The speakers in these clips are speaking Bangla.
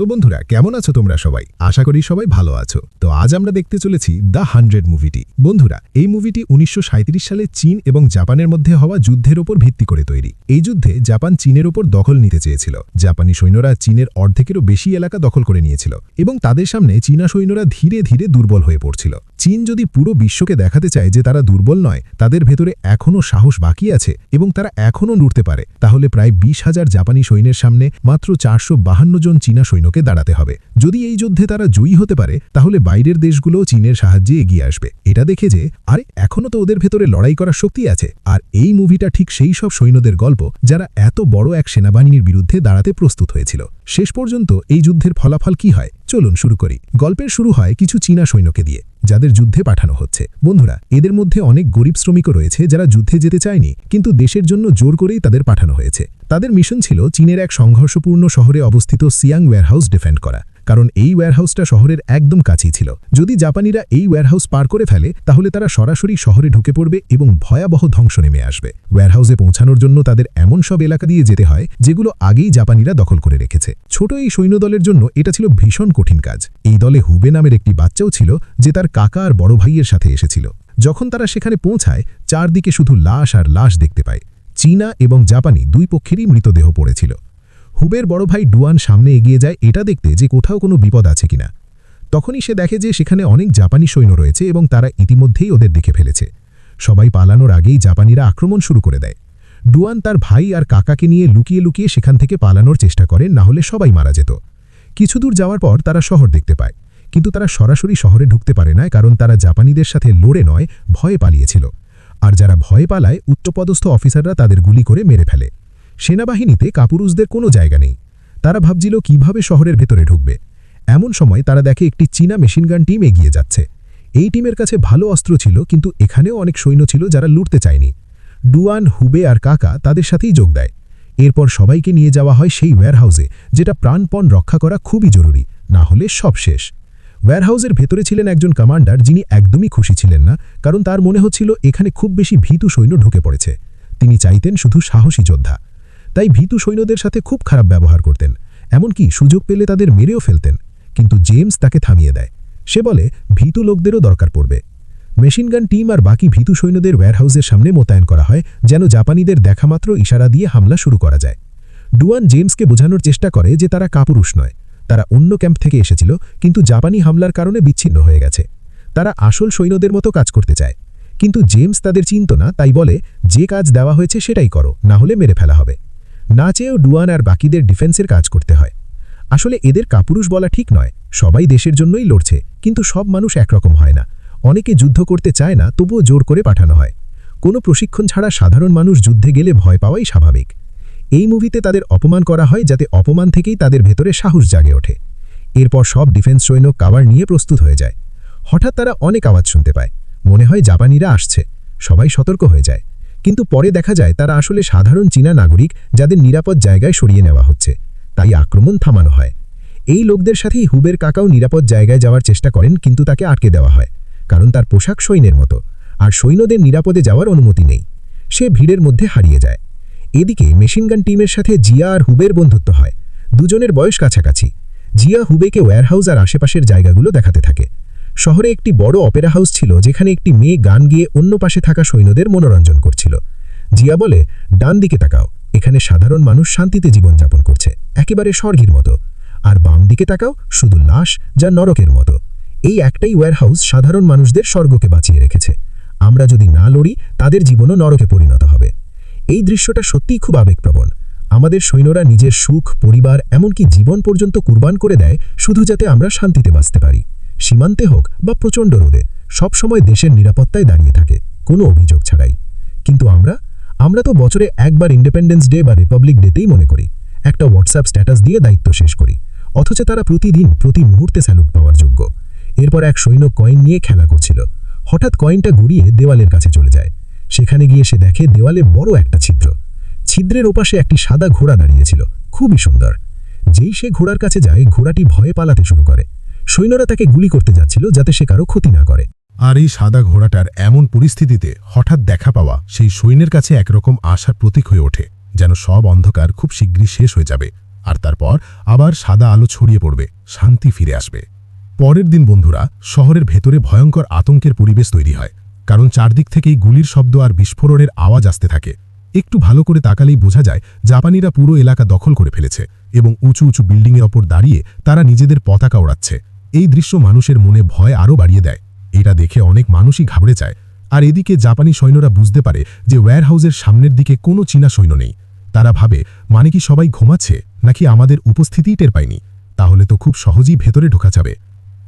তো বন্ধুরা, কেমন আছো তোমরা সবাই? আশা করি সবাই ভালো আছো। তো আজ আমরা দেখতে চলেছি দ্য হান্ড্রেড মুভিটি। বন্ধুরা, এই মুভিটি উনিশশো সাঁইত্রিশ সালে চীন এবং জাপানের মধ্যে হওয়া যুদ্ধের ওপর ভিত্তি করে তৈরি। এই যুদ্ধে জাপান চীনের ওপর দখল নিতে চেয়েছিল। জাপানি সৈন্যরা চীনের অর্ধেকেরও বেশি এলাকা দখল করে নিয়েছিল এবং তাদের সামনে চীনা সৈন্যরা ধীরে ধীরে দুর্বল হয়ে পড়ছিল। চীন যদি পুরো বিশ্বকে দেখাতে চায় যে তারা দুর্বল নয়, তাদের ভেতরে এখনও সাহস বাকি আছে এবং তারা এখনও লড়তে পারে, তাহলে প্রায় বিশ হাজার জাপানি সৈন্যের সামনে মাত্র চারশো জন চীনা সৈন্যকে দাঁড়াতে হবে। যদি এই যুদ্ধে তারা জয়ী হতে পারে, তাহলে বাইরের দেশগুলোও চীনের সাহায্যে এগিয়ে আসবে। এটা দেখে যে, আরে এখনও তো ওদের ভেতরে লড়াই করার শক্তি আছে। আর এই মুভিটা ঠিক সেই সব সৈন্যদের গল্প যারা এত বড় এক সেনাবাহিনীর বিরুদ্ধে দাঁড়াতে প্রস্তুত হয়েছিল। শেষ পর্যন্ত এই যুদ্ধের ফলাফল কি হয়? চলুন শুরু করি। গল্পের শুরু হয় কিছু চীনা সৈন্যকে দিয়ে, যাদের যুদ্ধে পাঠানো হচ্ছে। বন্ধুরা, এদের মধ্যে অনেক গরিব শ্রমিকও রয়েছে যারা যুদ্ধে যেতে চায়নি, কিন্তু দেশের জন্য জোর করেই তাদের পাঠানো হয়েছে। তাদের মিশন ছিল চীনের এক সংঘর্ষপূর্ণ শহরে অবস্থিত সিয়াং ওয়্যারহাউস ডিফেন্ড করা। কারণ এই ওয়্যারহাউসটা শহরের একদম কাছেই ছিল। যদি জাপানিরা এই ওয়্যারহাউস পার করে ফেলে, তাহলে তারা সরাসরি শহরে ঢুকে পড়বে এবং ভয়াবহ ধ্বংস নেমে আসবে। ওয়্যারহাউসে পৌঁছানোর জন্য তাদের এমন সব এলাকা দিয়ে যেতে হয়, যেগুলো আগেই জাপানিরা দখল করে রেখেছে। ছোট এই সৈন্যদলের জন্য এটা ছিল ভীষণ কঠিন কাজ। এই দলে হুবে নামের একটি বাচ্চাও ছিল, যে তার কাকা আর বড় ভাইয়ের সাথে এসেছিল। যখন তারা সেখানে পৌঁছায়, চারদিকে শুধু লাশ আর লাশ দেখতে পায়। চীনা এবং জাপানি দুই পক্ষেরই মৃতদেহ পড়েছিল। হুবের বড় ভাই ডুয়ান সামনে এগিয়ে যায় এটা দেখতে যে কোথাও কোনো বিপদ আছে কিনা। তখনই সে দেখে যে সেখানে অনেক জাপানি সৈন্য রয়েছে এবং তারা ইতিমধ্যেই ওদের দেখে ফেলেছে। সবাই পালানোর আগেই জাপানিরা আক্রমণ শুরু করে দেয়। ডুয়ান তার ভাই আর কাকাকে নিয়ে লুকিয়ে লুকিয়ে সেখান থেকে পালানোর চেষ্টা করে, না হলে সবাই মারা যেত। কিছু দূর যাওয়ার পর তারা শহর দেখতে পায়। কিন্তু তারা সরাসরি শহরে ঢুকতে পারে না, কারণ তারা জাপানিদের সাথে লড়ে নয়, ভয়ে পালিয়েছিল। আর যারা ভয়ে পালায়, উচ্চপদস্থ অফিসাররা তাদের গুলি করে মেরে ফেলে। সেনাবাহিনীতে কাপুরুষদের কোনো জায়গা নেই। তারা ভাবছিল, কীভাবে শহরের ভেতরে ঢুকবে? এমন সময় তারা দেখে একটি চীনা মেশিনগান টিম এগিয়ে যাচ্ছে। এই টিমের কাছে ভালো অস্ত্র ছিল, কিন্তু এখানেও অনেক সৈন্য ছিল যারা লুটতে চায়নি। ডুয়ান, হুবে আর কাকা তাদের সাথেই যোগ দেয়। এরপর সবাইকে নিয়ে যাওয়া হয় সেই ওয়্যারহাউসে, যেটা প্রাণপণ রক্ষা করা খুবই জরুরি, না হলে সব শেষ। ওয়্যারহাউসের ভেতরে ছিলেন একজন কমান্ডার, যিনি একদমই খুশি ছিলেন না, কারণ তার মনে হচ্ছিল, এখানে খুব বেশি ভীতু সৈন্য ঢুকে পড়েছে। তিনি চাইতেন শুধু সাহসী যোদ্ধা। তাই ভীতু সৈন্যদের সাথে খুব খারাপ ব্যবহার করতেন। এমনকি সুযোগ পেলে তাদের মেরেও ফেলতেন। কিন্তু জেমস তাকে থামিয়ে দেয়। সে বলে, ভীতু লোকদেরও দরকার পড়বে। মেশিনগান টিম আর বাকি ভীতু সৈন্যদের ওয়্যারহাউসের সামনে মোতায়েন করা হয়, যেন জাপানিদের দেখামাত্র ইশারা দিয়ে হামলা শুরু করা যায়। ডুয়ান জেমসকে বোঝানোর চেষ্টা করে যে তারা কাপুরুষ নয়। তারা অন্য ক্যাম্প থেকে এসেছিল, কিন্তু জাপানি হামলার কারণে বিচ্ছিন্ন হয়ে গেছে। তারা আসল সৈন্যদের মতো কাজ করতে চায়। কিন্তু জেমস তাদের চিন্ত না, তাই বলে, যে কাজ দেওয়া হয়েছে সেটাই করো, না হলে মেরে ফেলা হবে। না চেয়েও ডুয়ান আর বাকিদের ডিফেন্সের কাজ করতে হয়। আসলে এদের কাপুরুষ বলা ঠিক নয়। সবাই দেশের জন্যই লড়ছে, কিন্তু সব মানুষ একরকম হয় না। অনেকে যুদ্ধ করতে চায় না, তবুও জোর করে পাঠানো হয়। কোনো প্রশিক্ষণ ছাড়া সাধারণ মানুষ যুদ্ধে গেলে ভয় পাওয়াই স্বাভাবিক। এই মুভিতে তাদের অপমান করা হয় যাতে অপমান থেকেই তাদের ভেতরে সাহস জাগে ওঠে। এরপর সব ডিফেন্স সৈন্য কাভার নিয়ে প্রস্তুত হয়ে যায়। হঠাৎ তারা অনেক আওয়াজ শুনতে পায়। মনে হয় জাপানিরা আসছে। সবাই সতর্ক হয়ে যায়। কিন্তু পরে দেখা যায় তারা আসলে সাধারণ চীনা নাগরিক যাদের নিরাপদ জায়গায় সরিয়ে নেওয়া হচ্ছে। তাই আক্রমণ থামানো হয়। এই লোকদের সাথেই হুবের কাকাও নিরাপদ জায়গায় যাওয়ার চেষ্টা করেন কিন্তু তাকে আটকে দেওয়া হয়, কারণ তার পোশাক সৈন্যের মতো। আর সৈন্যদের নিরাপদে যাওয়ার অনুমতি নেই। সে ভিড়ের মধ্যে হারিয়ে যায়। এদিকে মেশিনগান টিমের সাথে জিয়া আর হুবের বন্ধুত্ব হয়। দুজনের বয়স কাছাকাছি। জিয়া হুবেকে ওয়্যারহাউস আর আশেপাশের জায়গাগুলো দেখাতে থাকে। শহরে একটি বড় অপেরা হাউস ছিল যেখানে একটি মেয়ে গান গিয়ে অন্য পাশে থাকা সৈন্যদের মনোরঞ্জন করছিল। জিয়া বলে, ডান দিকে তাকাও। এখানে সাধারণ মানুষ শান্তিতে জীবনযাপন করছে। একেবারে স্বর্গের মতো। আর বাম দিকে তাকাও, শুধু লাশ যা নরকের মতো। এই একটাই ওয়্যারহাউস সাধারণ মানুষদের স্বর্গকে বাঁচিয়ে রেখেছে। আমরা যদি না লড়ি, তাদের জীবনও নরকে পরিণত হবে। এই দৃশ্যটা সত্যিই খুব আবেগপ্রবণ। আমাদের সৈন্যরা নিজের সুখ, পরিবার, এমনকি জীবন পর্যন্ত কুরবান করে দেয়, শুধু যাতে আমরা শান্তিতে বাঁচতে পারি। সীমান্তে হোক বা প্রচণ্ড রোদে সবসময় দেশের নিরাপত্তায় দাঁড়িয়ে থাকে, কোনো অভিযোগ ছাড়াই। কিন্তু আমরা? আমরা তো বছরে একবার ইন্ডিপেন্ডেন্স ডে বা রিপাবলিক ডেতেই মনে করি। একটা হোয়াটসঅ্যাপ স্ট্যাটাস দিয়ে দায়িত্ব শেষ করি। অথচ তারা প্রতিদিন, প্রতি মুহূর্তে স্যালুট পাওয়ার যোগ্য। এরপর এক সৈন্য কয়েন নিয়ে খেলা করছিল। হঠাৎ কয়েনটা গুড়িয়ে দেওয়ালের কাছে চলে যায়। সেখানে গিয়ে সে দেখে দেওয়ালে বড় একটা ছিদ্র। ছিদ্রের ওপাশে একটি সাদা ঘোড়া দাঁড়িয়েছিল। খুবই সুন্দর। যেই সে ঘোড়ার কাছে যায়, ঘোড়াটি ভয়ে পালাতে শুরু করে। সৈন্যরা তাকে গুলি করতে যাচ্ছিল যাতে সে কারও ক্ষতি না করে। আর এই সাদা ঘোড়াটার এমন পরিস্থিতিতে হঠাৎ দেখা পাওয়া সেই সৈন্যের কাছে একরকম আশার প্রতীক হয়ে ওঠে, যেন সব অন্ধকার খুব শীঘ্রই শেষ হয়ে যাবে, আর তারপর আবার সাদা আলো ছড়িয়ে পড়বে, শান্তি ফিরে আসবে। পরের দিন, বন্ধুরা, শহরের ভেতরে ভয়ঙ্কর আতঙ্কের পরিবেশ তৈরি হয়, কারণ চারদিক থেকেই গুলির শব্দ আর বিস্ফোরণের আওয়াজ আসতে থাকে। একটু ভালো করে তাকালেই বোঝা যায়, জাপানিরা পুরো এলাকা দখল করে ফেলেছে, এবং উঁচু উঁচু বিল্ডিংয়ের ওপর দাঁড়িয়ে তারা নিজেদের পতাকা ওড়াচ্ছে। এই দৃশ্য মানুষের মনে ভয় আরও বাড়িয়ে দেয়। এটা দেখে অনেক মানুষই ঘাবড়ে যায়। আর এদিকে জাপানি সৈন্যরা বুঝতে পারে যে ওয়্যারহাউসের সামনের দিকে কোনো চীনা সৈন্য নেই। তারা ভাবে মানে কি সবাই ঘুমাচ্ছে? নাকি আমাদের উপস্থিতিই টের পায়নি? তাহলে তো খুব সহজেই ভেতরে ঢোকা যাবে।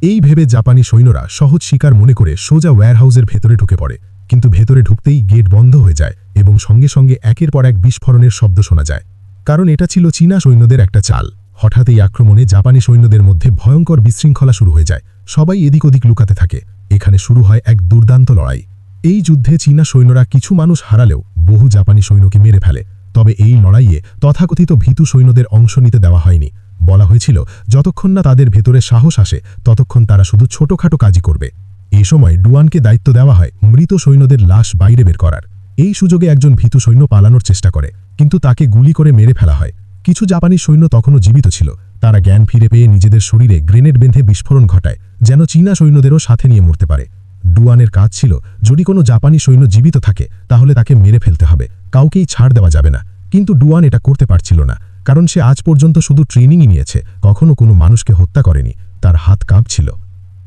এই ভেবে জাপানি সৈন্যরা সহজ শিকার মনে করে সোজা ওয়্যারহাউসের ভেতরে ঢুকে পড়ে। কিন্তু ভেতরে ঢুকতেই গেট বন্ধ হয়ে যায় এবং সঙ্গে সঙ্গে একের পর এক বিস্ফোরণের শব্দ শোনা যায়। কারণ এটা ছিল চীনা সৈন্যদের একটা চাল। হঠাৎ এই আক্রমণে জাপানি সৈন্যদের মধ্যে ভয়ঙ্কর বিশৃঙ্খলা শুরু হয়ে যায়। সবাই এদিক ওদিক লুকাতে থাকে। এখানে শুরু হয় এক দুর্দান্ত লড়াই। এই যুদ্ধে চীনা সৈন্যরা কিছু মানুষ হারালেও বহু জাপানি সৈন্যকে মেরে ফেলে। তবে এই লড়াইয়ে তথাকথিত ভীতু সৈন্যদের অংশ নিতে দেওয়া হয়নি। বলা হয়েছিল, যতক্ষণ না তাদের ভেতরে সাহস আসে, ততক্ষণ তারা শুধু ছোটখাটো কাজই করবে। এই সময় ডুয়ানকে দায়িত্ব দেওয়া হয় মৃত সৈন্যদের লাশ বাইরে বের করার। এই সুযোগে একজন ভীতু সৈন্য পালানোর চেষ্টা করে, কিন্তু তাকে গুলি করে মেরে ফেলা হয়। কিছু জাপানি সৈন্য তখনও জীবিত ছিল। তারা জ্ঞান ফিরে পেয়ে নিজেদের শরীরে গ্রেনেড বেঁধে বিস্ফোরণ ঘটায়, যেন চীনা সৈন্যদেরও সাথে নিয়ে মরতে পারে। ডুয়ানের কাজ ছিল, যদি কোনো জাপানি সৈন্য জীবিত থাকে, তাহলে তাকে মেরে ফেলতে হবে। কাউকেই ছাড় দেওয়া যাবে না। কিন্তু ডুয়ান এটা করতে পারছিল না, কারণ সে আজ পর্যন্ত শুধু ট্রেনিংই নিয়েছে, কখনো কোনো মানুষকে হত্যা করেনি। তার হাত কাঁপছিল।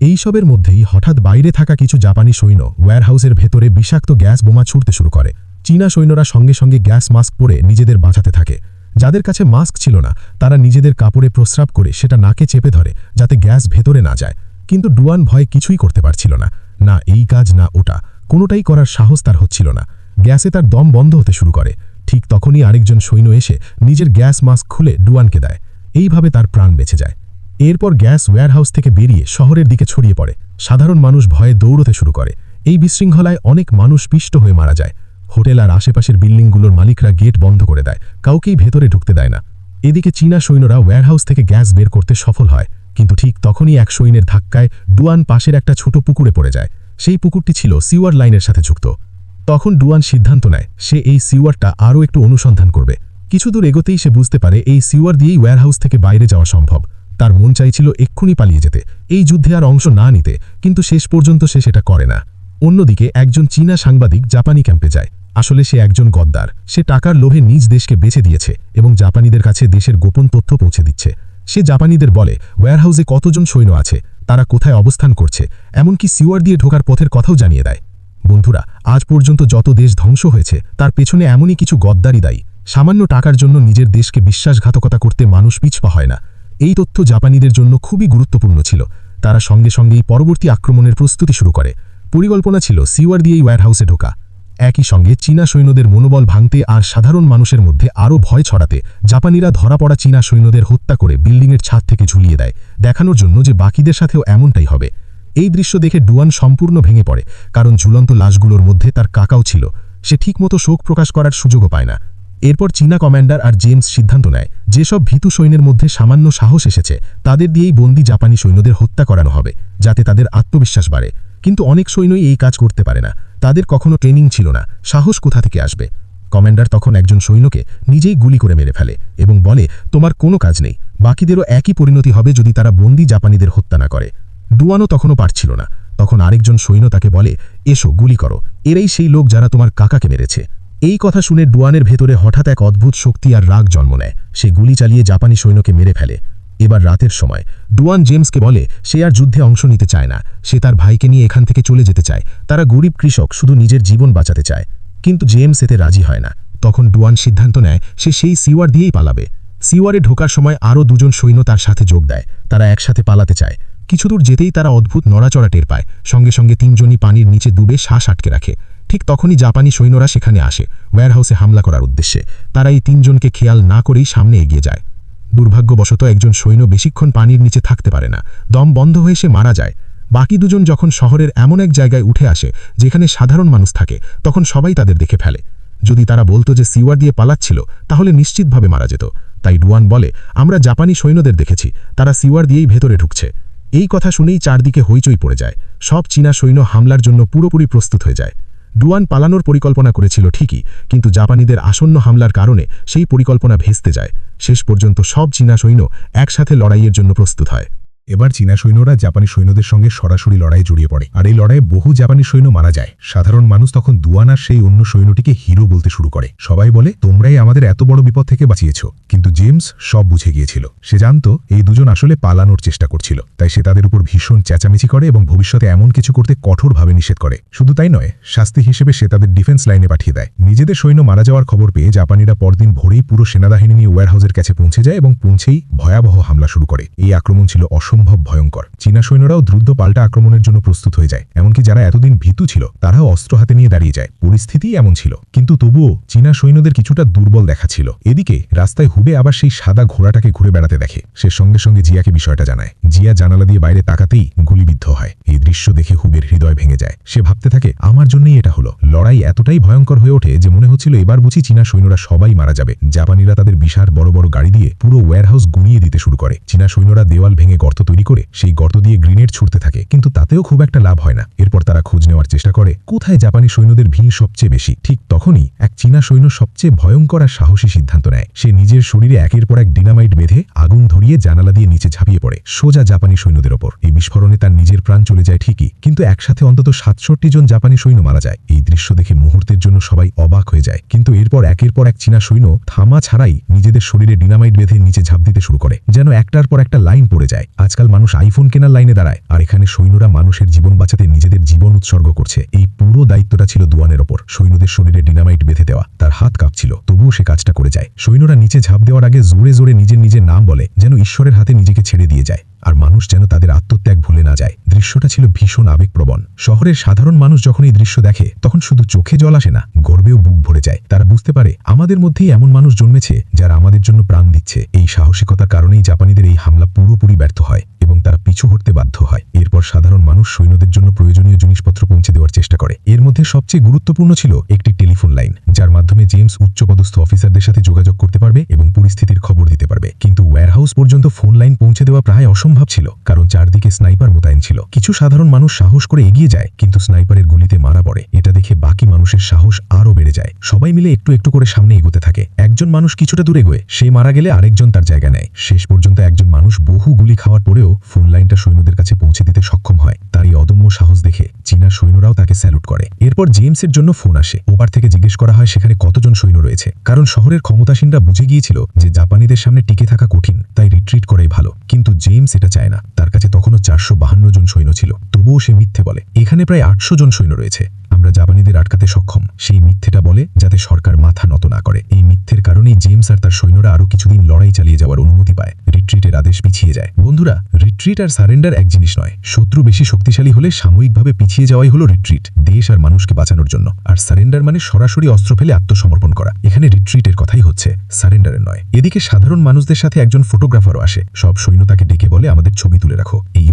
এইসবের মধ্যেই হঠাৎ বাইরে থাকা কিছু জাপানি সৈন্য ওয়্যারহাউসের ভেতরে বিষাক্ত গ্যাস বোমা ছুটতে শুরু করে। চীনা সৈন্যরা সঙ্গে সঙ্গে গ্যাস মাস্ক পরে নিজেদের বাঁচাতে থাকে। যাদের কাছে মাস্ক ছিল না, তারা নিজেদের কাপড়ে প্রস্রাব করে সেটা নাকে চেপে ধরে যাতে গ্যাস ভেতরে না যায়। কিন্তু ডুয়ান ভয় কিছুই করতে পারছিল না। না এই কাজ, না ওটা। কোনোটাই করার সাহস তার হচ্ছিল না। গ্যাসে তার দম বন্ধ হতে শুরু করে। ঠিক তখনই আরেকজন সৈন্য এসে নিজের গ্যাস মাস্ক খুলে ডুয়ানকে দেয়। এইভাবে তার প্রাণ বেঁচে যায়। এরপর গ্যাস ওয়্যারহাউস থেকে বেরিয়ে শহরের দিকে ছড়িয়ে পড়ে। সাধারণ মানুষ ভয়ে দৌড়তে শুরু করে। এই বিশৃঙ্খলায় অনেক মানুষ পিষ্ট হয়ে মারা যায়। হোটেল আর আশেপাশের বিল্ডিংগুলোর মালিকরা গেট বন্ধ করে দেয়, কাউকেই ভেতরে ঢুকতে দেয় না। এদিকে চীনা সৈন্যরা ওয়্যারহাউস থেকে গ্যাস বের করতে সফল হয়, কিন্তু ঠিক তখনই এক সৈন্যের ধাক্কায় ডুয়ান পাশের একটা ছোট পুকুরে পড়ে যায়। সেই পুকুরটি ছিল সিওয়ার লাইনের সাথে যুক্ত। তখন ডুয়ান সিদ্ধান্ত নেয়, সে এই সিওয়ারটা আরও একটু অনুসন্ধান করবে। কিছু দূর এগোতেই সে বুঝতে পারে এই সিওয়ার দিয়েই ওয়্যারহাউস থেকে বাইরে যাওয়া সম্ভব। তার মন চাইছিল এক্ষুনি পালিয়ে যেতে, এই যুদ্ধে আর অংশ না নিতে, কিন্তু শেষ পর্যন্ত সে সেটা করে না। অন্যদিকে একজন চীনা সাংবাদিক জাপানি ক্যাম্পে যায়। আসলে সে একজন গদ্দার। সে টাকার লোভে নিজ দেশকে বেছে দিয়েছে এবং জাপানিদের কাছে দেশের গোপন তথ্য পৌঁছে দিচ্ছে। সে জাপানিদের বলে ওয়্যারহাউসে কতজন সৈন্য আছে? তারা কোথায় অবস্থান করছে? এমনকি সিওয়ার দিয়ে ঢোকার পথের কথাও জানিয়ে দেয়। বন্ধুরা, আজ পর্যন্ত যত দেশ ধ্বংস হয়েছে, তার পেছনে এমনই কিছু গদ্দারি দায়ী। সামান্য টাকার জন্য নিজের দেশকে বিশ্বাসঘাতকতা করতে মানুষ পিছপা হয় না। এই তথ্য জাপানিদের জন্য খুবই গুরুত্বপূর্ণ ছিল। তারা সঙ্গে সঙ্গেই পরবর্তী আক্রমণের প্রস্তুতি শুরু করে। পরিকল্পনা ছিল, সিওয়ার দিয়েই ওয়্যারহাউসে ঢোকা। একই সঙ্গে চীনা সৈন্যদের মনোবল ভাঙতে আর সাধারণ মানুষের মধ্যে আরও ভয় ছড়াতে জাপানিরা ধরা পড়া চীনা সৈন্যদের হত্যা করে বিল্ডিংয়ের ছাদ থেকে ঝুলিয়ে দেয়। দেখানোর জন্য যে বাকিদের সাথেও এমনটাই হবে। এই দৃশ্য দেখে ডুয়ান সম্পূর্ণ ভেঙে পড়ে, কারণ ঝুলন্ত লাশগুলোর মধ্যে তার কাকাও ছিল। সে ঠিকমতো শোক প্রকাশ করার সুযোগও পায় না। এরপর চীনা কমান্ডার আর জেমস সিদ্ধান্ত নেয়, যেসব ভীতু সৈন্যের মধ্যে সামান্য সাহস এসেছে, তাদের দিয়েই বন্দি জাপানি সৈন্যদের হত্যা করানো হবে, যাতে তাদের আত্মবিশ্বাস বাড়ে। কিন্তু অনেক সৈন্যই এই কাজ করতে পারে না। তাদের কখনো ট্রেনিং ছিল না। সাহস কোথা থেকে আসবে? কমান্ডার তখন একজন সৈন্যকে নিজেই গুলি করে মেরে ফেলে এবং বলে, তোমার কোনো কাজ নেই। বাকিদেরও একই পরিণতি হবে যদি তারা বন্দি জাপানিদের হত্যা না করে। ডুয়ানো তখনও পারছিল না। তখন আরেকজন সৈন্য তাকে বলে, এসো, গুলি করো। এরাই সেই লোক যারা তোমার কাকাকে মেরেছে। এই কথা শুনে ডুয়ানের ভেতরে হঠাৎ এক অদ্ভুত শক্তি আর রাগ জন্ম নেয়। সে গুলি চালিয়ে জাপানি সৈন্যকে মেরে ফেলে। এবার রাতের সময়। ডুয়ান জেমসকে বলে, সে আর যুদ্ধে অংশ নিতে চায় না। সে তার ভাইকে নিয়ে এখান থেকে চলে যেতে চায়। তারা গরিব কৃষক, শুধু নিজের জীবন বাঁচাতে চায়। কিন্তু জেমস এতে রাজি হয় না। তখন ডুয়ান সিদ্ধান্ত নেয়, সে সেই সিওয়ার দিয়েই পালাবে। সিওয়ারে ঢোকার সময় আরও দুজন সৈন্য তার সাথে যোগ দেয়। তারা একসাথে পালাতে চায়। কিছুদূর যেতেই তারা অদ্ভুত নড়াচড়া টের পায়। সঙ্গে সঙ্গে তিনজনই পানির নিচে ডুবে শ্বাস আটকে রাখে। ঠিক তখনই জাপানি সৈন্যরা সেখানে আসে, ওয়্যারহাউসে হামলা করার উদ্দেশ্যে। তারা এই তিনজনকে খেয়াল না করেই সামনে এগিয়ে যায়। দুর্ভাগ্যবশত একজন সৈন্য বেশিক্ষণ পানির নিচে থাকতে পারে না। দম বন্ধ হয়ে সে মারা যায়। বাকি দুজন যখন শহরের এমন এক জায়গায় উঠে আসে, যেখানে সাধারণ মানুষ থাকে, তখন সবাই তাদের দেখে ফেলে। যদি তারা বলতো যে সিওয়ার দিয়ে পালাচ্ছিল, তাহলে নিশ্চিতভাবে মারা যেত। তাই ডুয়ান বলে, আমরা জাপানি সৈন্যদের দেখেছি। তারা সিওয়ার দিয়েই ভেতরে ঢুকছে। এই কথা শুনেই চারদিকে হইচই পড়ে যায়। সব চীনা সৈন্য হামলার জন্য পুরোপুরি প্রস্তুত হয়ে যায়। ডুয়ান পালানোর পরিকল্পনা করেছিল ঠিকই, কিন্তু জাপানিদের আসন্ন হামলার কারণে সেই পরিকল্পনা ভেস্তে যায়। শেষ পর্যন্ত সব চীনা সৈন্য একসাথে লড়াইয়ের জন্য প্রস্তুত হয়। এবার চীনা সৈন্যরা জাপানি সৈন্যদের সঙ্গে সরাসরি লড়াইয়ে জড়িয়ে পড়ে। আর এই লড়াইয়ে বহু জাপানি সৈন্য মারা যায়। সাধারণ মানুষ তখন দুয়ানার সেই অন্য সৈন্যটিকে হিরো বলতে শুরু করে। সবাই বলে, তোমরাই আমাদের এত বড় বিপদ থেকে বাঁচিয়েছ। কিন্তু জেমস সব বুঝে গিয়েছিল। সে জানত, এই দুজন আসলে পালানোর চেষ্টা করছিল। তাই সে তাদের উপর ভীষণ চেঁচামেচি করে এবং ভবিষ্যতে এমন কিছু করতে কঠোরভাবে নিষেধ করে। শুধু তাই নয়, শাস্তি হিসেবে সে তাদের ডিফেন্স লাইনে পাঠিয়ে দেয়। নিজেদের সৈন্য মারা যাওয়ার খবর পেয়ে জাপানিরা পরদিন ভোরেই পুরো সেনাবাহিনী নিয়ে ওয়ারহাউসের কাছে পৌঁছে যায় এবং পৌঁছেই ভয়াবহ হামলা শুরু করে। এই আক্রমণ ছিল অসম্ভব ভয়ঙ্কর। চীনা সৈন্যরাও দ্রুত পাল্টা আক্রমণের জন্য প্রস্তুত হয়ে যায়। এমনকি যারা এতদিন ভীতু ছিল, তারাও অস্ত্র হাতে নিয়ে দাঁড়িয়ে যায়। পরিস্থিতি এমন ছিল। কিন্তু তবুও চীনা সৈন্যদের কিছুটা দুর্বল দেখাচ্ছিল এদিকে রাস্তায় হুবে আবার সেই সাদা ঘোড়াটাকে ঘুরে বেড়াতে দেখে। সে সঙ্গে সঙ্গে জিয়াকে বিষয়টা জানায়। জিয়া জানালা দিয়ে বাইরে তাকাতেই গুলিবিদ্ধ হয়। এই দৃশ্য দেখে হুবের হৃদয় ভেঙে যায়। সে ভাবতে থাকে, আমার জন্যই এটা হলো। লড়াই এতটাই ভয়ঙ্কর হয়ে ওঠে যে মনে হচ্ছিল এবার বুঝি চীনা সৈন্যরা সবাই মারা যাবে। জাপানিরা তাদের বিশাল বড় বড় গাড়ি দিয়ে পুরো ওয়্যারহাউস গুনিয়ে দিতে শুরু করে। চীনা সৈন্যরা দেওয়াল ভেঙে গর্ত তৈরি করে সেই গর্ত দিয়ে গ্রিনেড ছুটতে থাকে, কিন্তু তাতেও খুব একটা লাভ হয় না। এরপর তারা খোঁজ নেওয়ার চেষ্টা করে, কোথায় জাপানি সৈন্যদের ভিড় সবচেয়ে বেশি? ঠিক তখনই এক চীনা সৈন্য সবচেয়ে ভয়ঙ্কর আর সাহসী সিদ্ধান্ত নেয়। সে নিজের শরীরে একের পর এক ডিনামাইট বেঁধে আগুন ধরিয়ে জানালা দিয়ে নিচে ঝাঁপিয়ে পড়ে, সোজা জাপানি সৈন্যদের ওপর। এই বিস্ফোরণে তার নিজের প্রাণ চলে যায় ঠিকই, কিন্তু একসাথে অন্তত সাতষট্টি জন জাপানি সৈন্য মারা যায়। এই দৃশ্য দেখে মুহূর্তের জন্য সবাই অবাক হয়ে যায়, কিন্তু এরপর একের পর এক চীনা সৈন্য থামা ছাড়াই নিজেদের শরীরে ডিনামাইট বেঁধে নিচে ঝাঁপ দিতে শুরু করে, যেন একটার পর একটা লাইন পড়ে যায়। আজকাল মানুষ আইফোন কেনার লাইনে দাঁড়ায়, আর এখানে সৈন্যরা মানুষের জীবন বাঁচাতে নিজেদের জীবন উৎসর্গ করছে। এই পুরো দায়িত্বটা ছিল দুয়ানের ওপর। সৈন্যদের শরীরে ডিনামাইট বেঁধে দেওয়া, তার হাত কাঁপছিল, তবুও সে কাজটা করে যায়। সৈন্যরা নিচে ঝাঁপ দেওয়ার আগে জোরে জোরে নিজের নিজের নাম বলে, যেন ঈশ্বরের হাতে নিজেকে ছেড়ে দিয়ে যায়। আর মানুষ যেন তাদের আত্মত্যাগ ভুলে না যায়। দৃশ্যটা ছিল ভীষণ আবেগপ্রবণ। শহরের সাধারণ মানুষ যখন এই দৃশ্য দেখে, তখন শুধু চোখে জল আসে না, গর্বেও বুক ভরে যায়। তারা বুঝতে পারে, আমাদের মধ্যেই এমন মানুষ জন্মেছে, যারা আমাদের জন্য প্রাণ দিচ্ছে। এই সাহসিকতার কারণেই জাপানিদের এই হামলা পুরোপুরি ব্যর্থ হয় এবং তারা পিছু হটতে বাধ্য হয়। এরপর সাধারণ মানুষ সৈন্যদের জন্য প্রয়োজনীয় জিনিসপত্র পৌঁছে দেওয়ার চেষ্টা করে। এর মধ্যে সবচেয়ে গুরুত্বপূর্ণ ছিল একটি টেলিফোন লাইন, যার মাধ্যমে জেমস উচ্চপদস্থ অফিসারদের সাথে যোগাযোগ করতে পারবে এবং পরিস্থিতির খবর দিতে পারবে। কিন্তু ওয়্যারহাউস পর্যন্ত ফোন লাইন পৌঁছে দেওয়া প্রায় অসম্ভব ছিল, কারণ চারদিকে স্নাইপার মোতায়েন ছিল। কিছু সাধারণ মানুষ সাহস করে এগিয়ে যায়, কিন্তু স্নাইপারের গুলিতে মারা পড়ে। এটা দেখে বাকি মানুষের সাহস আরও বেড়ে যায়। সবাই মিলে একটু একটু করে সামনে এগোতে থাকে। একজন মানুষ কিছুটা দূরে গয়ে সে মারা গেলে আরেকজন তার জায়গা নেয়। শেষ পর্যন্ত একজন মানুষ বহু গুলি খাওয়ার পরেও ফোন লাইনটা সৈন্যদের কাছে পৌঁছে দিতে সক্ষম হয়। তারই স্যালুট করে। এরপর জেমসের জন্য ফোন আসে। ওপার থেকে জিজ্ঞেস করা হয় সেখানে কতজন সৈন্য রয়েছে। কারণ শহরের ক্ষমতাসীনরা বুঝে গিয়েছিল যে জাপানিদের সামনে টিকে থাকা কঠিন, তাই রিট্রিট করাই ভালো। কিন্তু জেমস এটা চায় না। তার কাছে তখনও চারশো জন সৈন্য ছিল। তবুও সে মিথ্যে বলে। এখানে প্রায় আটশো জন সৈন্য রয়েছে। আমরা জাপানিদের আটকাতে সক্ষম। সেই মিথ্যেটা বলে যাতে সরকার মাথা নত না করে। এই মিথ্যের কারণেই জেমস আর তার সৈন্যরা আরও কিছুদিন লড়াই চালিয়ে যাওয়ার অনুমতি পায়। রিট্রিটের আদেশ পিছিয়ে যায়। বন্ধুরা, রিট্রিট আর সারেন্ডার এক জিনিস নয়। শত্রু বেশি শক্তিশালী হলে সাময়িকভাবে পিছিয়ে যাওয়াই হলো রিট্রিট, দেশ আর মানুষকে বাঁচানোর জন্য। আর সারেন্ডার মানে সরাসরি অস্ত্র ফেলে আত্মসমর্পণ করা। এখানে রিট্রিটের কথাই হচ্ছে, সারেন্ডারের নয়। এদিকে সাধারণ মানুষদের সাথে একজন ফটোগ্রাফারও আসে। সব সৈন্য তাকে ডেকে বলে, আমাদের ছবি তুলে রাখো। এই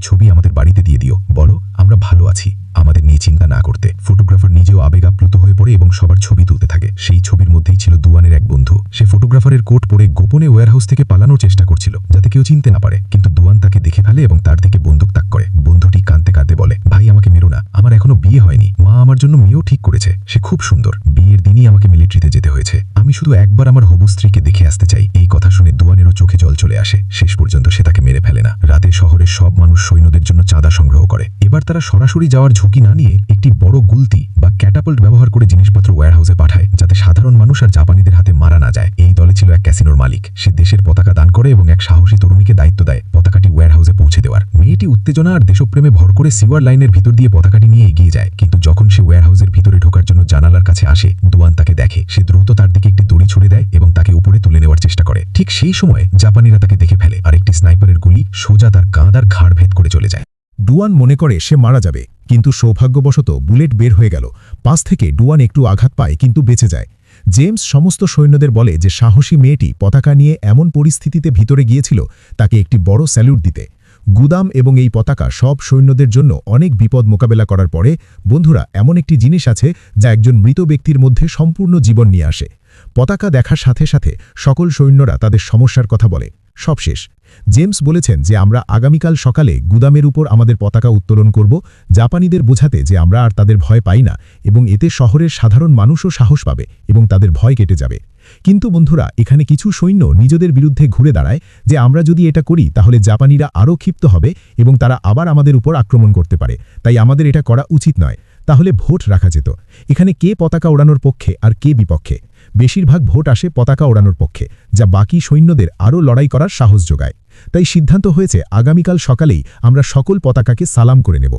ছবি আমাদের বাড়িতে দিয়ে দিও। বলো, আমরা ভালো আছি। আমাদের নিয়ে চিন্তা না করতে। ফটোগ্রাফার নিজেও আবেগ আপ্লুত হয়ে পড়ে এবং সবার ছবি তুলতে থাকে। সেই ছবির মধ্যেই ছিল দুয়ানের এক বন্ধু। সে ফটোগ্রাফারের কোট পরে গোপনে ওয়্যারহাউস থেকে পালানোর চেষ্টা করছিল, যাতে কেউ চিনতে না পারে। কিন্তু দুয়ান তাকে দেখে ফেলে এবং তার দিকে বন্দুক তাক করে। বন্ধুটি কাঁদতে কাঁদতে বলে, ভাই, আমাকে মেরো না। আমার এখনও বিয়ে হয়নি। মা আমার জন্য মেয়েও ঠিক করেছে। সে খুব সুন্দর। বিয়ের দিনই আমাকে মিলিটারিতে যেতে হয়েছে। আমি শুধু একবার আমার হবু স্ত্রীকে দেখে আসতে চাই। এই কথা শুনে দুয়ানেরও চোখে জল চলে আসে। শেষ পর্যন্ত সে তাকে মেরে ফেলে না। রাতে শহরের সব মানুষ সৈন্যদের জন্য চাঁদা সংগ্রহ করে। এবার তারা সরাসরি যাওয়ার ঝুঁকি না নিয়ে একটি বড় গুলতি বা ক্যাটাপল্ট ব্যবহার করে জিনিসপত্র ওয়্যারহাউসে পাঠায়, যাতে সাধারণ মানুষ আর জাপানিদের হাতে মারা না যায়। এই দলে ছিল এক ক্যাসিনোর মালিক। সে দেশের পতাকা দান করে এবং এক সাহসী তরুণীকে দায়িত্ব দেয় পতাকাটি ওয়্যারহাউসে পৌঁছে দেওয়ার। মেয়েটি উত্তেজনা আর দেশপ্রেমে ভর করে সিওয়ার লাইনের ভিতর দিয়ে পতাকাটি নিয়ে এগিয়ে যায়। কিন্তু যখন সে ওয়্যারহাউসের ভিতরে ঢোকার জন্য জানালার কাছে আসে, দুয়ান তাকে দেখে। সে দ্রুত তার দিকে একটি দড়ি ছুড়ে দেয় এবং তাকে উপরে তুলে নেওয়ার চেষ্টা করে। ঠিক সেই সময় জাপানিরা তাকে দেখে ফেলে। আর একটি স্নাইপারের গুলি সোজা তার কাঁদার ঘাড় ভেদ করে চলে যায়। ডুয়ান মনে করে সে মারা যাবে, কিন্তু সৌভাগ্যবশত বুলেট বের হয়ে গেল। পাশ থেকে ডুয়ান একটু আঘাত পায়, কিন্তু বেঁচে যায়। জেমস সমস্ত সৈন্যদের বলে যে সাহসী মেয়েটি পতাকা নিয়ে এমন পরিস্থিতিতে ভিতরে গিয়েছিল, তাকে একটি বড় স্যালুট দিতে। গুদাম এবং এই পতাকা সব সৈন্যদের জন্য অনেক বিপদ মোকাবেলা করার পরে, বন্ধুরা, এমন একটি জিনিস আছে যা একজন মৃত ব্যক্তির মধ্যে সম্পূর্ণ জীবন নিয়ে আসে। পতাকা দেখার সাথে সাথে সকল সৈন্যরা তাদের সমস্যার কথা বলে। সব শেষ জেমস বলেছেন যে আমরা আগামীকাল সকালে গুদামের উপর আমাদের পতাকা উত্তোলন করব, জাপানিদের বোঝাতে যে আমরা আর তাদের ভয় পাই না, এবং এতে শহরের সাধারণ মানুষও সাহস পাবে এবং তাদের ভয় কেটে যাবে। কিন্তু বন্ধুরা, এখানে কিছু সৈন্য নিজেদের বিরুদ্ধে ঘুরে দাঁড়ায় যে আমরা যদি এটা করি, তাহলে জাপানিরা আরও ক্ষিপ্ত হবে এবং তারা আবার আমাদের উপর আক্রমণ করতে পারে। তাই আমাদের এটা করা উচিত নয়। তাহলে ভোট রাখা যেত। এখানে কে পতাকা ওড়ানোর পক্ষে আর কে বিপক্ষে? বেশিরভাগ ভোট আসে পতাকা ওড়ানোর পক্ষে, যা বাকি সৈন্যদের আরও লড়াই করার সাহস যোগায়। তাই সিদ্ধান্ত হয়েছে আগামীকাল সকালেই আমরা সকল পতাকাকে সালাম করে নেব।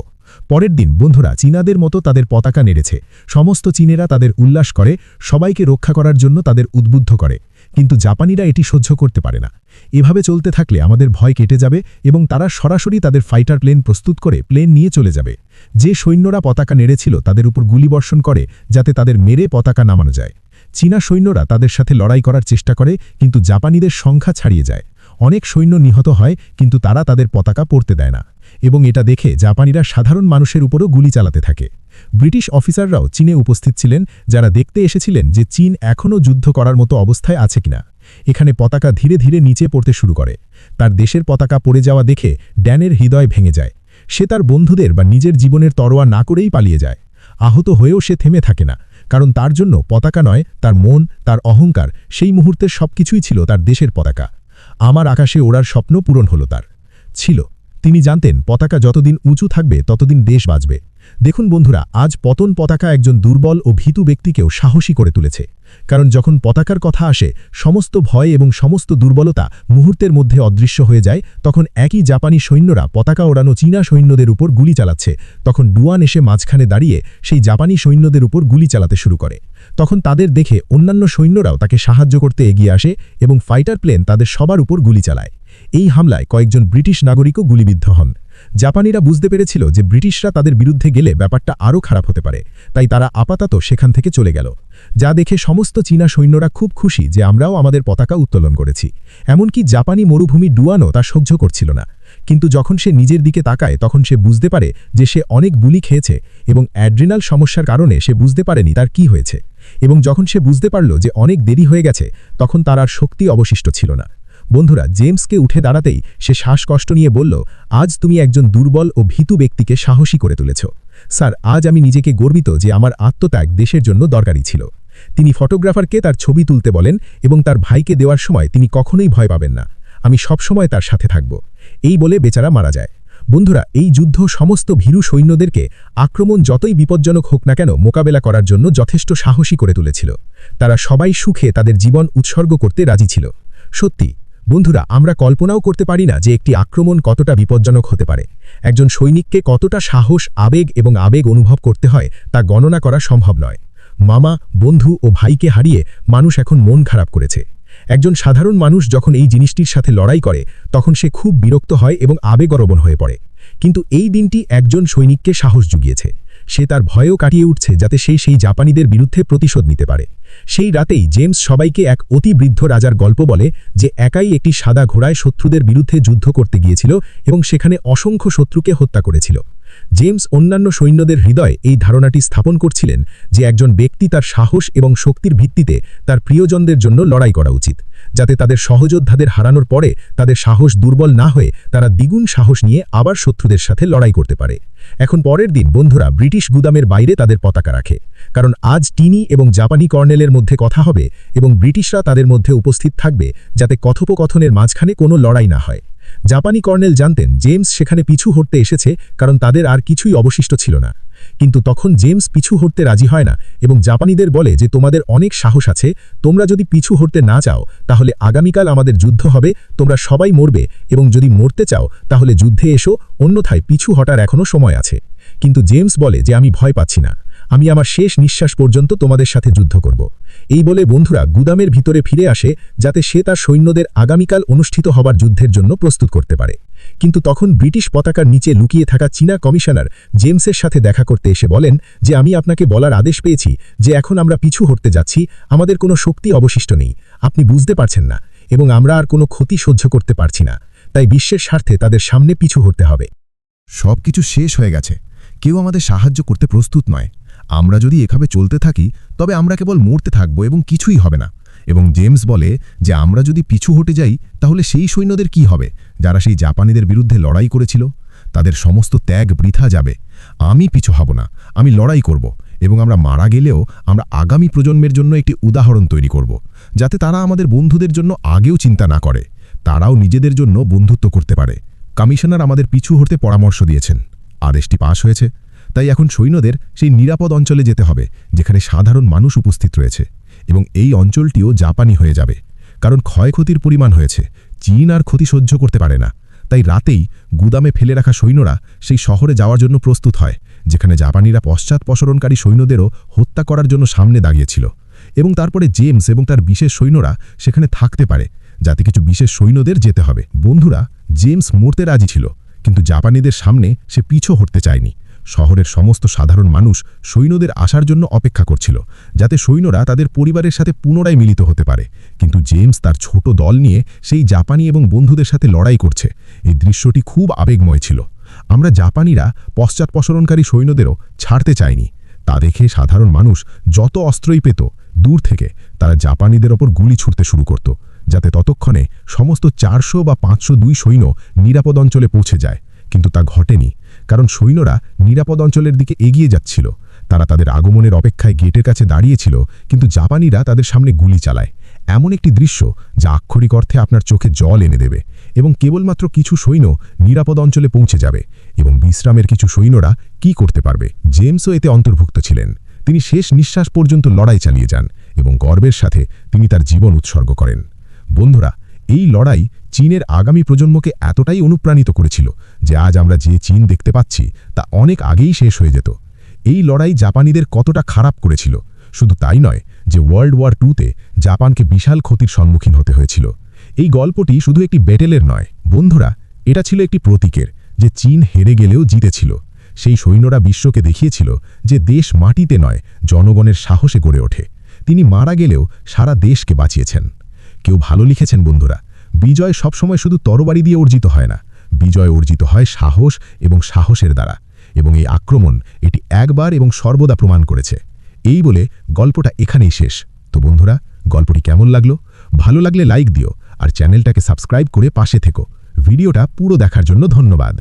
পরের দিন, বন্ধুরা, চীনাদের মতো তাদের পতাকা নেড়েছে। সমস্ত চীনেরা তাদের উল্লাস করে, সবাইকে রক্ষা করার জন্য তাদের উদ্বুদ্ধ করে। কিন্তু জাপানিরা এটি সহ্য করতে পারে না। এভাবে চলতে থাকলে আমাদের ভয় কেটে যাবে এবং তারা সরাসরি তাদের ফাইটার প্লেন প্রস্তুত করে প্লেন নিয়ে চলে যাবে। যে সৈন্যরা পতাকা নেড়েছিল তাদের উপর গুলিবর্ষণ করে যাতে তাদের মেরে পতাকা নামানো যায়। চীনা সৈন্যরা তাদের সাথে লড়াই করার চেষ্টা করে, কিন্তু জাপানিদের সংখ্যা ছাড়িয়ে যায়। অনেক সৈন্য নিহত হয়, কিন্তু তারা তাদের পতাকা পড়তে দেয় না। এবং এটা দেখে জাপানিরা সাধারণ মানুষের উপরও গুলি চালাতে থাকে। ব্রিটিশ অফিসাররাও চীনে উপস্থিত ছিলেন, যারা দেখতে এসেছিলেন যে চীন এখনও যুদ্ধ করার মতো অবস্থায় আছে কিনা। এখানে পতাকা ধীরে ধীরে নিচে পড়তে শুরু করে। তার দেশের পতাকা পড়ে যাওয়া দেখে ড্যানের হৃদয় ভেঙে যায়। সে তার বন্ধুদের বা নিজের জীবনের তরোয়া না করেই পালিয়ে যায়। আহত হয়েও সে থেমে থাকে না, কারণ তার জন্য পতাকা নয়, তার মন, তার অহংকার, সেই মুহূর্তের সবকিছুই ছিল তার দেশের পতাকা। আমার আকাশে ওড়ার স্বপ্ন পূরণ হলো তার। ছিল। তিনি জানতেন, পতাকা যতদিন উঁচু থাকবে, ততদিন দেশ বাঁচবে। দেখুন বন্ধুরা, আজ পতন পতাকা একজন দুর্বল ও ভীতু ব্যক্তিকেও সাহসী করে তুলেছে। কারণ যখন পতাকার কথা আসে, সমস্ত ভয় এবং সমস্ত দুর্বলতা মুহূর্তের মধ্যে অদৃশ্য হয়ে যায়, তখন একই জাপানি সৈন্যরা পতাকা ওড়ানো চীনা সৈন্যদের উপর গুলি চালাচ্ছে। তখন ডুয়ান এসে মাঝখানে দাঁড়িয়ে সেই জাপানি সৈন্যদের উপর গুলি চালাতে শুরু করে। তখন তাদের দেখে অন্যান্য সৈন্যরাও তাকে সাহায্য করতে এগিয়ে আসে এবং ফাইটার প্লেন তাদের সবার উপর গুলি চালায়। এই হামলায় কয়েকজন ব্রিটিশ নাগরিকও গুলিবিদ্ধ হন। জাপানিরা বুঝতে পেরেছিল যে ব্রিটিশরা তাদের বিরুদ্ধে গেলে ব্যাপারটা আরও খারাপ হতে পারে, তাই তারা আপাতত সেখান থেকে চলে গেল। যা দেখে সমস্ত চীনা সৈন্যরা খুব খুশি যে আমরাও আমাদের পতাকা উত্তোলন করেছি। এমনকি জাপানি মরুভূমি ডুয়ানো তা সহ্য করছিল না। কিন্তু যখন সে নিজের দিকে তাকায়, তখন সে বুঝতে পারে যে সে অনেক বুলি খেয়েছে এবং অ্যাড্রিনাল সমস্যার কারণে সে বুঝতে পারেনি তার কি হয়েছে। এবং যখন সে বুঝতে পারল যে অনেক দেরি হয়ে গেছে, তখন তার আর শক্তি অবশিষ্ট ছিল না। বন্ধুরা, জেমসকে উঠে দাঁড়াতেই সে শ্বাসকষ্ট নিয়ে বলল, আজ তুমি একজন দুর্বল ও ভীতু ব্যক্তিকে সাহসী করে তুলেছ। স্যার, আজ আমি নিজেকে গর্বিত যে আমার আত্মত্যাগ দেশের জন্য দরকারি ছিল। তিনি ফটোগ্রাফারকে তার ছবি তুলতে বলেন এবং তার ভাইকে দেওয়ার সময় তিনি কখনোই ভয় পাবেন না। আমি সবসময় তার সাথে থাকব। এই বলে বেচারা মারা যায়। বন্ধুরা, এই যুদ্ধ সমস্ত ভীরু সৈন্যদেরকে আক্রমণ যতই বিপজ্জনক হোক না কেন মোকাবেলা করার জন্য যথেষ্ট সাহসী করে তুলেছিল। তারা সবাই সুখে তাদের জীবন উৎসর্গ করতে রাজি ছিল। সত্যি বন্ধুরা, আমরা কল্পনাও করতে পারি না যে একটি আক্রমণ কতটা বিপজ্জনক হতে পারে। একজন সৈনিককে কতটা সাহস, আবেগ এবং আবেগ অনুভব করতে হয় তা গণনা করা সম্ভব নয়। মামা, বন্ধু ও ভাইকে হারিয়ে মানুষ এখন মন খারাপ করেছে। একজন সাধারণ মানুষ যখন এই জিনিসটির সাথে লড়াই করে, তখন সে খুব বিরক্ত হয় এবং আবেগরবণ হয়ে পড়ে। কিন্তু এই দিনটি একজন সৈনিককে সাহস জুগিয়েছে। সে তার ভয়ও কাটিয়ে উঠছে যাতে সে সেই জাপানিদের বিরুদ্ধে প্রতিশোধ নিতে পারে। সেই রাতেই জেমস সবাইকে এক অতি বৃদ্ধ রাজার গল্প বলে যে একাই একটি সাদা ঘোড়ায় শত্রুদের বিরুদ্ধে যুদ্ধ করতে গিয়েছিল এবং সেখানে অসংখ্য শত্রুকে হত্যা করেছিল। জেমস অন্যান্য সৈন্যদের হৃদয়ে এই ধারণাটি স্থাপন করছিলেন যে একজন ব্যক্তি তার সাহস এবং শক্তির ভিত্তিতে তার প্রিয়জনদের জন্য লড়াই করা উচিত। যাতে তাদের সহযোদ্ধাদের হারানোর পরে তাদের সাহস দুর্বল না হয়ে তারা দ্বিগুণ সাহস নিয়ে আবার শত্রুদের সাথে লড়াই করতে পারে। এখন পরের দিন বন্ধুরা ব্রিটিশ গুদামের বাইরে তাদের পতাকা রাখে, কারণ আজ টিনি এবং জাপানি কর্নেলের মধ্যে কথা হবে এবং ব্রিটিশরা তাদের মধ্যে উপস্থিত থাকবে যাতে কথোপকথনের মাঝখানে কোনো লড়াই না হয়। জাপানি কর্নেল জানতেন, জেমস সেখানে পিছু হটতে এসেছে, কারণ তাদের আর কিছুই অবশিষ্ট ছিল না। কিন্তু তখন জেমস পিছু হটতে রাজি হয় না এবং জাপানিদের বলে যে তোমাদের অনেক সাহস আছে, তোমরা যদি পিছু হটতে না চাও, তাহলে আগামীকাল আমাদের যুদ্ধ হবে, তোমরা সবাই মরবে, এবং যদি মরতে চাও, তাহলে যুদ্ধে এসো, অন্যথায় পিছু হটার এখনও সময় আছে। কিন্তু জেমস বলে যে আমি ভয় পাচ্ছি না, আমি আমার শেষ নিঃশ্বাস পর্যন্ত তোমাদের সাথে যুদ্ধ করব। এই বলে বন্ধুরা গুদামের ভিতরে ফিরে আসে, যাতে সে তার সৈন্যদের আগামীকাল অনুষ্ঠিত হবার যুদ্ধের জন্য প্রস্তুত করতে পারে। কিন্তু তখন ব্রিটিশ পতাকার নিচে লুকিয়ে থাকা চীনা কমিশনার জেমসের সাথে দেখা করতে এসে বলেন যে, আমি আপনাকে বলার আদেশ পেয়েছি যে, এখন আমরা পিছু হটতে যাচ্ছি। আমাদের কোনো শক্তি অবশিষ্ট নেই। আপনি বুঝতে পারছেন না এবং আমরা আর কোনো ক্ষতি সহ্য করতে পারছি না। তাই বিশ্বের স্বার্থে তাদের সামনে পিছু হটতে হবে। সব কিছু শেষ হয়ে গেছে। কেউ আমাদের সাহায্য করতে প্রস্তুত নয়। আমরা যদি এভাবে চলতে থাকি, তবে আমরা কেবল মরতে থাকব এবং কিছুই হবে না। এবং জেমস বলে যে আমরা যদি পিছু হটে যাই, তাহলে সেই সৈন্যদের কি হবে? যারা সেই জাপানিদের বিরুদ্ধে লড়াই করেছিল, তাদের সমস্ত ত্যাগ বৃথা যাবে। আমি পিছু হব না, আমি লড়াই করব এবং আমরা মারা গেলেও আমরা আগামী প্রজন্মের জন্য একটি উদাহরণ তৈরি করব, যাতে তারা আমাদের বন্ধুদের জন্য আগেও চিন্তা না করে। তারাও নিজেদের জন্য বন্ধুত্ব করতে পারে। কমিশনার আমাদের পিছু হতে পরামর্শ দিয়েছেন। আদেশটি পাশ হয়েছে। তাই এখন সৈন্যদের সেই নিরাপদ অঞ্চলে যেতে হবে, যেখানে সাধারণ মানুষ উপস্থিত রয়েছে। এবং এই অঞ্চলটিও জাপানি হয়ে যাবে। কারণ ক্ষয়ক্ষতির পরিমাণ হয়েছে। চীন আর ক্ষতি সহ্য করতে পারে না। তাই রাতেই গুদামে ফেলে রাখা সৈন্যরা সেই শহরে যাওয়ার জন্য প্রস্তুত হয়, যেখানে জাপানিরা পশ্চাৎপসরণকারী সৈন্যদেরও হত্যা করার জন্য সামনে দাঁড়িয়েছিল। এবং তারপরে জেমস এবং তার বিশেষ সৈন্যরা সেখানে থাকতে পারে, যাতে কিছু বিশেষ সৈন্যদের যেতে হবে। বন্ধুরা, জেমস মরতে রাজি ছিল, কিন্তু জাপানিদের সামনে সে পিছু হটতে চায়নি। শহরের সমস্ত সাধারণ মানুষ সৈন্যদের আসার জন্য অপেক্ষা করছিল, যাতে সৈন্যরা তাদের পরিবারের সাথে পুনরায় মিলিত হতে পারে। কিন্তু জেমস তার ছোট দল নিয়ে সেই জাপানি এবং বন্ধুদের সাথে লড়াই করছে। এই দৃশ্যটি খুব আবেগময় ছিল। আমরা জাপানিরা পশ্চাৎপসরণকারী সৈন্যদেরও ছাড়তে চাইনি। তা দেখে সাধারণ মানুষ যত অস্ত্রই পেত, দূর থেকে তারা জাপানিদের ওপর গুলি ছুটতে শুরু করত, যাতে ততক্ষণে সমস্ত চারশো বা পাঁচশো দুই সৈন্য নিরাপদ অঞ্চলে পৌঁছে যায়। কিন্তু তা ঘটেনি। কারণ সৈন্যরা নিরাপদ অঞ্চলের দিকে এগিয়ে যাচ্ছিল। তারা তাদের আগমনের অপেক্ষায় গেটের কাছে দাঁড়িয়েছিল, কিন্তু জাপানিরা তাদের সামনে গুলি চালায়। এমন একটি দৃশ্য যা আক্ষরিক অর্থে আপনার চোখে জল এনে দেবে এবং কেবলমাত্র কিছু সৈন্য নিরাপদ অঞ্চলে পৌঁছে যাবে এবং বিশ্রামের কিছু সৈন্যরা কি করতে পারবে? জেমসও এতে অন্তর্ভুক্ত ছিলেন। তিনি শেষ নিঃশ্বাস পর্যন্ত লড়াই চালিয়ে যান এবং গর্বের সাথে তিনি তার জীবন উৎসর্গ করেন। বন্ধুরা এই লড়াই চীনের আগামী প্রজন্মকে এতটাই অনুপ্রাণিত করেছিল যে আজ আমরা যে চীন দেখতে পাচ্ছি তা অনেক আগেই শেষ হয়ে যেত। এই লড়াই জাপানিদের কতটা খারাপ করেছিল। শুধু তাই নয় যে ওয়ার্ল্ড ওয়ার টুতে জাপানকে বিশাল ক্ষতির সম্মুখীন হতে হয়েছিল। এই গল্পটি শুধু একটি ব্যাটেলের নয়। বন্ধুরা, এটা ছিল একটি প্রতীকের যে চীন হেরে গেলেও জিতেছিল। সেই সৈন্যরা বিশ্বকে দেখিয়েছিল যে দেশ মাটিতে নয়, জনগণের সাহসে গড়ে ওঠে। তিনি মারা গেলেও সারা দেশকে বাঁচিয়েছেন। কেউ ভালো লিখেছেন, বন্ধুরা। বিজয় সবসময় শুধু তরবারি দিয়ে অর্জিত হয় না। বিজয় অর্জিত হয় সাহস এবং সাহসের দ্বারা। এবং এই আক্রমণ এটি একবার এবং সর্বদা প্রমাণ করেছে। এই বলে গল্পটা এখানেই শেষ। তো বন্ধুরা, গল্পটি কেমন লাগল? ভালো লাগলে লাইক দিও আর চ্যানেলটাকে সাবস্ক্রাইব করে পাশে থেকো। ভিডিওটা পুরো দেখার জন্য ধন্যবাদ।